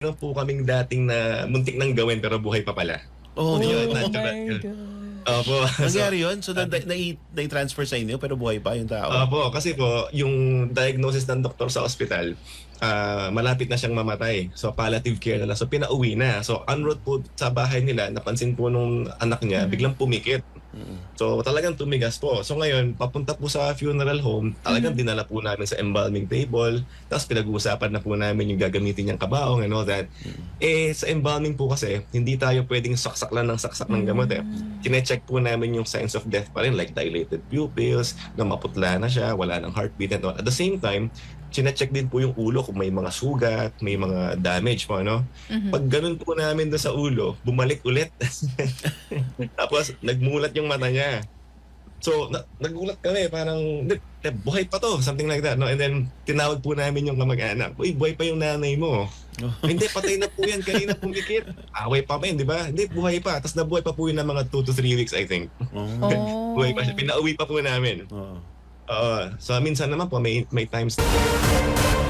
Meron po kaming dating na muntik nang gawin pero buhay pa pala. Oh, Oh, yun. my God. Opo. So, Nangyari yun? So, na, na, na, transfer sa inyo pero buhay pa yung tao? Opo, kasi po, yung diagnosis ng doktor sa ospital, ah, malapit na siyang mamatay. So, palliative care na lang. So, pinauwi na. So, en route po sa bahay nila, napansin po nung anak niya, Mhm. biglang pumikit. Mm. So, talagang tumigas po. So, ngayon, papunta po sa funeral home, talagang dinala po namin sa embalming table. Tapos, pinag-uusapan na po namin yung gagamitin niyang kabaong and all that. Eh, sa embalming po kasi, hindi tayo pwedeng saksak lang ng saksak ng gamot eh. Kine-check po namin yung signs of death pa rin, like dilated pupils, na maputla na siya, wala ng heartbeat and all. At the same time, chine-check din po yung ulo kung may mga sugat, may mga damage po, ano. Mhm. Pag ganun po namin doon sa ulo, bumalik ulit. Tapos, nagmulat yung mata niya. So, na- nagulat kami, parang, "Di, eh, buhay pa to, something like that. No? And then, tinawag po namin yung kamag-anak, uy, buhay pa yung nanay mo. Hindi, patay na po yan, kanina pumikit. Away pa pa yun, di ba? Hindi, buhay pa. Tapos nabuhay pa po yun ng mga 2 to 3 weeks, I think. Oh. Oh. Buhay pa siya. Pinauwi pa po namin. Oo. Oo. so, minsan naman po, may, may times na